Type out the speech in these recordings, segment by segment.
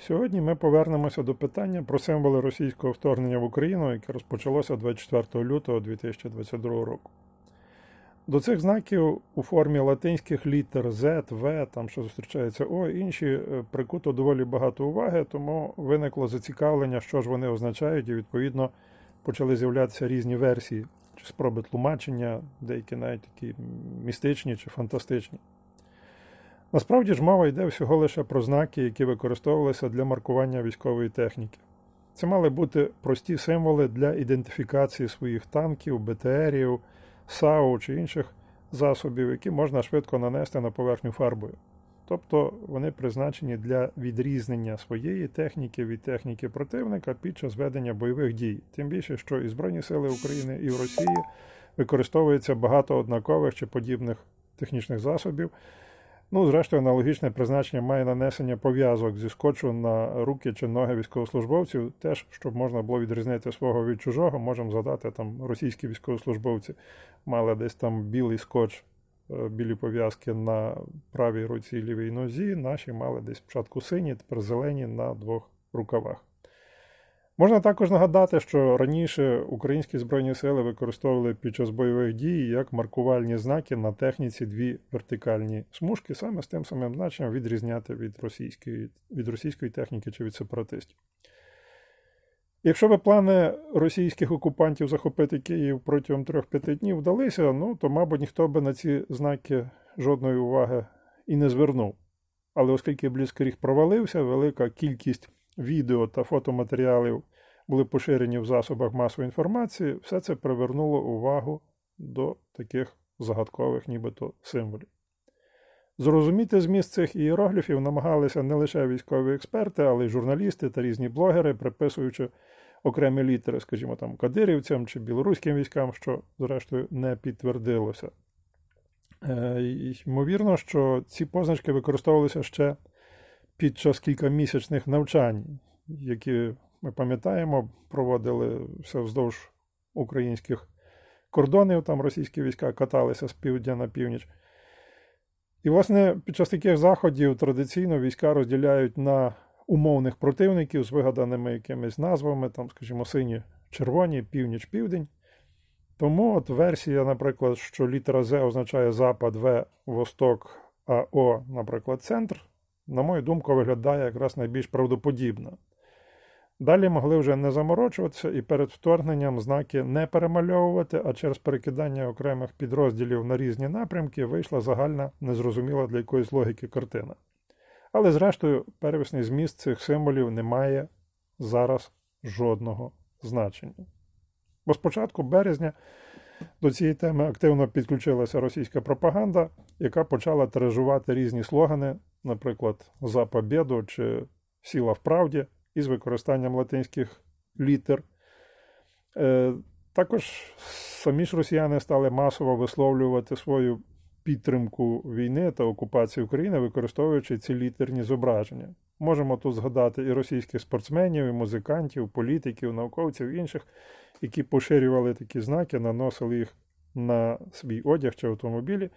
Сьогодні ми повернемося до питання про символи російського вторгнення в Україну, яке розпочалося 24 лютого 2022 року. До цих знаків у формі латинських літер Z, V, там що зустрічається О, інші е, прикуто доволі багато уваги, тому виникло зацікавлення, що ж вони означають, і відповідно почали з'являтися різні версії чи спроби тлумачення, деякі навіть такі містичні чи фантастичні. Насправді ж мова йде всього лише про знаки, які використовувалися для маркування військової техніки. Це мали бути прості символи для ідентифікації своїх танків, БТРів, САУ чи інших засобів, які можна швидко нанести на поверхню фарбою. Тобто вони призначені для відрізнення своєї техніки від техніки противника під час ведення бойових дій. Тим більше, що і Збройні Сили України, і в Росії використовується багато однакових чи подібних технічних засобів. Ну, зрештою, аналогічне призначення має нанесення пов'язок зі скотчу на руки чи ноги військовослужбовців, теж щоб можна було відрізнити свого від чужого. Можемо згадати, там російські військовослужбовці мали десь там білий скотч, е, білі пов'язки на правій руці і лівій нозі. Наші мали десь спочатку сині, тепер зелені на двох рукавах. Можна також нагадати, що раніше українські збройні сили використовували під час бойових дій як маркувальні знаки на техніці дві вертикальні смужки, саме з тим самим значенням відрізняти від російської, від російської техніки чи від сепаратистів. Якщо би плани російських окупантів захопити Київ протягом 3-5 днів вдалися, ну то, мабуть, ніхто би на ці знаки жодної уваги і не звернув. Але оскільки Бліцкріг провалився, велика кількість відео та фотоматеріалів були поширені в засобах масової інформації, все це привернуло увагу до таких загадкових, нібито символів. Зрозуміти зміст цих ієрогліфів намагалися не лише військові експерти, але й журналісти та різні блогери, приписуючи окремі літери, скажімо там, кадирівцям чи білоруським військам, що, зрештою, не підтвердилося. Е, Ймовірно, що ці позначки використовувалися ще під час кількамісячних навчань, які ми пам'ятаємо, проводили все вздовж українських кордонів, там російські війська каталися з півдня на північ. І, власне, під час таких заходів традиційно війська розділяють на умовних противників з вигаданими якимись назвами, там, скажімо, сині, червоні, північ-південь. Тому от версія, наприклад, що літера З означає Запад, В, Восток, а О, наприклад, центр, на мою думку, виглядає якраз найбільш правдоподібно. Далі могли вже не заморочуватися і перед вторгненням знаки не перемальовувати, а через перекидання окремих підрозділів на різні напрямки вийшла загальна, незрозуміла для якоїсь логіки картина. Але, зрештою, первісний зміст цих символів не має зараз жодного значення. Бо з початку березня до цієї теми активно підключилася російська пропаганда, яка почала тиражувати різні слогани, наприклад, за побєду чи сіла в правді із використанням латинських літер. Е, Також самі ж росіяни стали масово висловлювати свою підтримку війни та окупації України, використовуючи ці літерні зображення. Можемо тут згадати і російських спортсменів, і музикантів, політиків, науковців інших, які поширювали такі знаки, наносили їх на свій одяг чи автомобілі.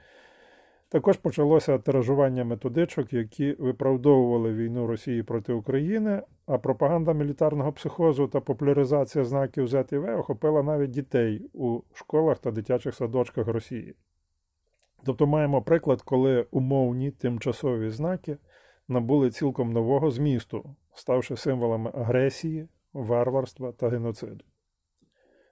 Також почалося тиражування методичок, які виправдовували війну Росії проти України, а пропаганда мілітарного психозу та популяризація знаків V охопила навіть дітей у школах та дитячих садочках Росії. Тобто маємо приклад, коли умовні тимчасові знаки набули цілком нового змісту, ставши символами агресії, варварства та геноциду.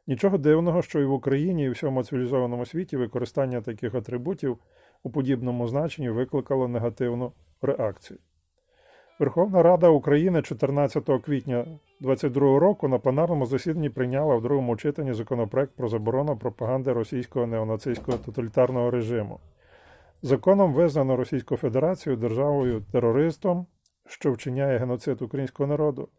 Нічого дивного, що і в Україні, і в всьому цивілізованому світі використання таких атрибутів у подібному значенні викликало негативну реакцію. Верховна Рада України 14 квітня 2022 року на пленарному засіданні прийняла в другому читанні законопроект про заборону пропаганди російського неонацистського тоталітарного режиму. Законом визнано Російську Федерацію державою терористом, що вчиняє геноцид українського народу.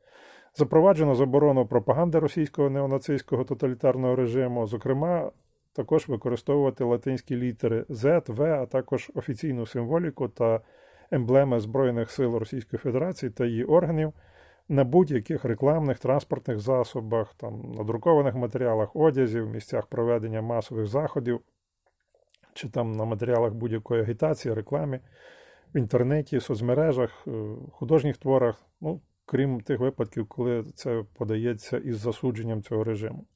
Запроваджено заборону пропаганди російського неонацистського тоталітарного режиму, зокрема, також використовувати латинські літери Z, V, а також офіційну символіку та емблеми Збройних сил Російської Федерації та її органів на будь-яких рекламних транспортних засобах, там, надрукованих матеріалах одязів, місцях проведення масових заходів, чи там на матеріалах будь-якої агітації, рекламі, в інтернеті, соцмережах, е, художніх творах. Ну, крім тих випадків, коли це подається із засудженням цього режиму.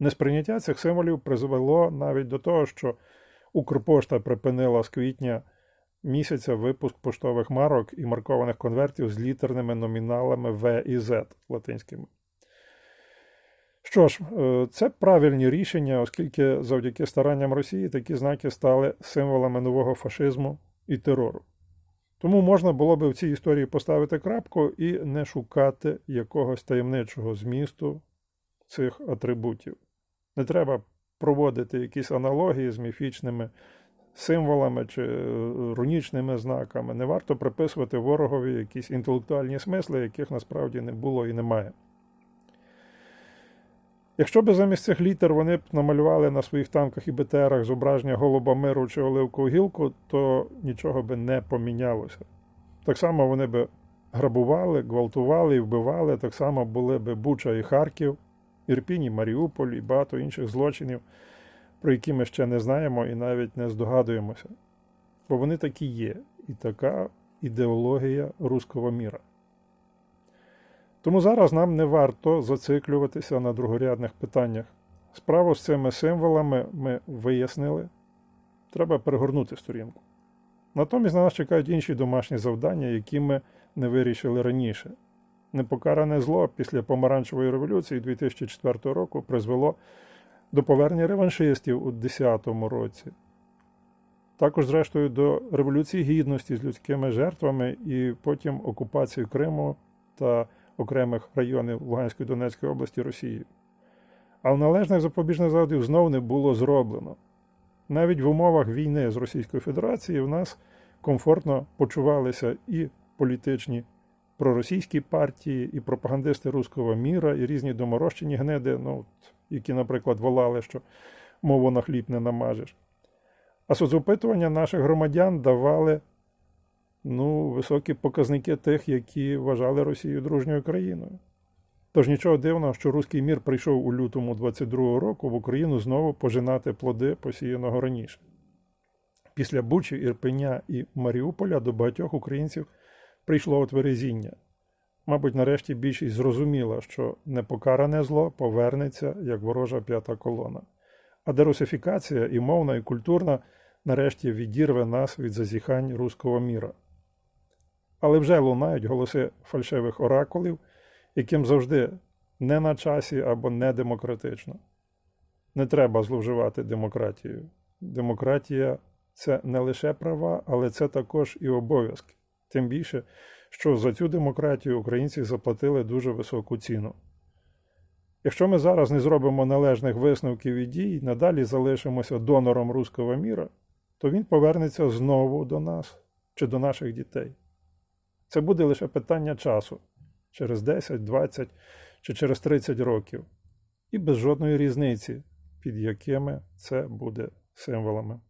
Несприйняття цих символів призвело навіть до того, що Укрпошта припинила з квітня місяця випуск поштових марок і маркованих конвертів з літерними номіналами В і Z латинськими. Що ж, е, це правильні рішення, оскільки завдяки старанням Росії такі знаки стали символами нового фашизму і терору. Тому можна було би в цій історії поставити крапку і не шукати якогось таємничого змісту цих атрибутів. Не треба проводити якісь аналогії з міфічними символами чи е, рунічними знаками. Не варто приписувати ворогові якісь інтелектуальні смисли, яких насправді не було і немає. Якщо б замість цих літер вони б намалювали на своїх танках і БТРах зображення голуба миру чи оливкову гілку, то нічого би не помінялося. Так само вони б грабували, гвалтували і вбивали, так само були б Буча і Харків, Ірпінь і Маріуполь і багато інших злочинів, про які ми ще не знаємо і навіть не здогадуємося. Бо вони такі є, і така ідеологія руського міра. Тому зараз нам не варто зациклюватися на другорядних питаннях. Справу з цими символами ми вияснили. Треба перегорнути сторінку. Натомість на нас чекають інші домашні завдання, які ми не вирішили раніше. Непокаране зло після помаранчевої революції 2004 року призвело до повернення реваншистів у 2010 році. Також, зрештою, до Революції Гідності з людськими жертвами і потім окупації Криму та окремих районів Луганської Донецької області Росії. Але належних запобіжних заходів знов не було зроблено. Навіть в умовах війни з Російською Федерацією в нас комфортно почувалися і політичні проросійські партії, і пропагандисти руського міра, і різні доморощені гниди, ну, які, наприклад, волали, що мову на хліб не намажеш. А соцопитування наших громадян давали ну, високі показники тих, які вважали Росію дружньою країною. Тож нічого дивного, що руський мір прийшов у лютому 22-го року в Україну знову пожинати плоди посіяного раніше. Після Бучі, Ірпеня і Маріуполя до багатьох українців прийшло отверезіння. Мабуть, нарешті більшість зрозуміла, що непокаране зло повернеться як ворожа п'ята колона. А дерусифікація і мовна, і культурна нарешті відірве нас від зазіхань руського міра. Але вже лунають голоси фальшивих оракулів, яким завжди не на часі або не демократично. Не треба зловживати демократією. Демократія це не лише права, але це також і обов'язки. Тим більше, що за цю демократію українці заплатили дуже високу ціну. Якщо ми зараз не зробимо належних висновків і дій, надалі залишимося донором руського міра, то він повернеться знову до нас чи до наших дітей. Це буде лише питання часу через 10, 20 чи через 30 років, і без жодної різниці, під якими це буде символами.